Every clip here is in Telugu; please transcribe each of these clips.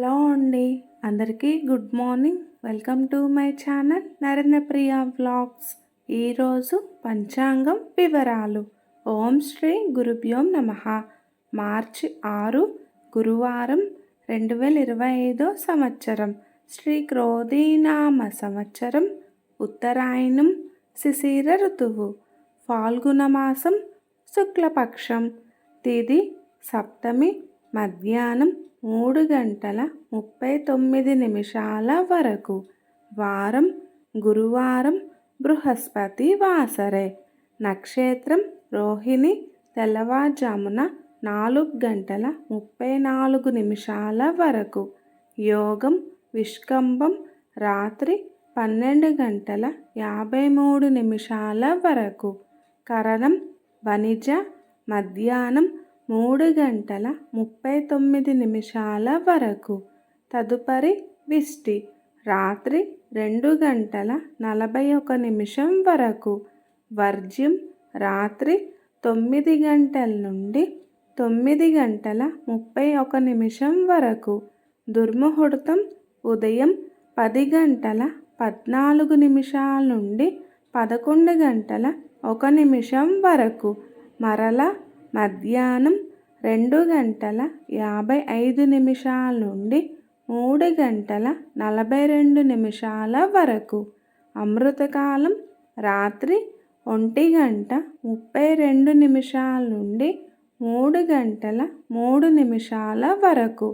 హలో అండి. అందరికీ good morning. Welcome to my channel Narendra Priya vlogs ఈరోజు పంచాంగం వివరాలు. ఓం శ్రీ గురుభ్యోం నమ. మార్చి ఆరు గురువారం రెండు వేల ఇరవై ఐదో సంవత్సరం. శ్రీ క్రోధీనామ సంవత్సరం ఉత్తరాయణం శిశిర ఋతువు ఫాల్గుణ మాసం శుక్లపక్షం తిది సప్తమి మధ్యాహ్నం మూడు గంటల ముప్పై తొమ్మిది నిమిషాల వరకు. వారం గురువారం బృహస్పతి వాసరే. నక్షత్రం రోహిణి తెల్లవారుజామున నాలుగు గంటల ముప్పై నాలుగు నిమిషాల వరకు. యోగం విష్కంభం రాత్రి పన్నెండు గంటల యాభై మూడు నిమిషాల వరకు. కరణం వణిజ మధ్యాహ్నం మూడు గంటల ముప్పై తొమ్మిది నిమిషాల వరకు. తదుపరి విష్టి. రాత్రి రెండు గంటల నలభై ఒక నిమిషం వరకు. వర్జ్యం రాత్రి తొమ్మిది గంటల నుండి తొమ్మిది గంటల ముప్పై ఒక నిమిషం వరకు. దుర్ముహూర్తం ఉదయం పది గంటల పద్నాలుగు నిమిషాల నుండి పదకొండు గంటల ఒక నిమిషం వరకు. మరల మధ్యాహ్నం రెండు గంటల యాభై ఐదు నిమిషాల నుండి మూడు గంటల నలభై రెండు నిమిషాల వరకు. అమృతకాలం రాత్రి ఒంటి గంట ముప్పై రెండు నిమిషాల నుండి మూడు గంటల మూడు నిమిషాల వరకు.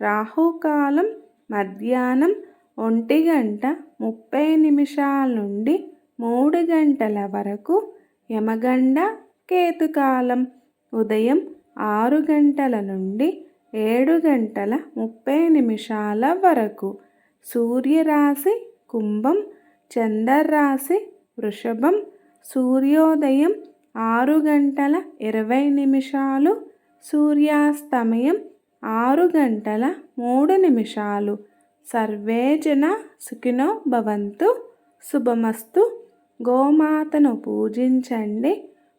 రాహుకాలం మధ్యాహ్నం ఒంటి గంట ముప్పై నిమిషాల నుండి మూడు గంటల వరకు యమగండ కేతుకాలం. ఉదయం ఆరు గంటల నుండి ఏడు గంటల ముప్పై నిమిషాల వరకు సూర్యరాశి కుంభం చంద్రరాశి వృషభం సూర్యోదయం ఆరు గంటల ఇరవై నిమిషాలు సూర్యాస్తమయం ఆరు గంటల మూడు నిమిషాలు. సర్వే జన సుఖినో భవంతు శుభమస్తు. గోమాతను పూజించండి.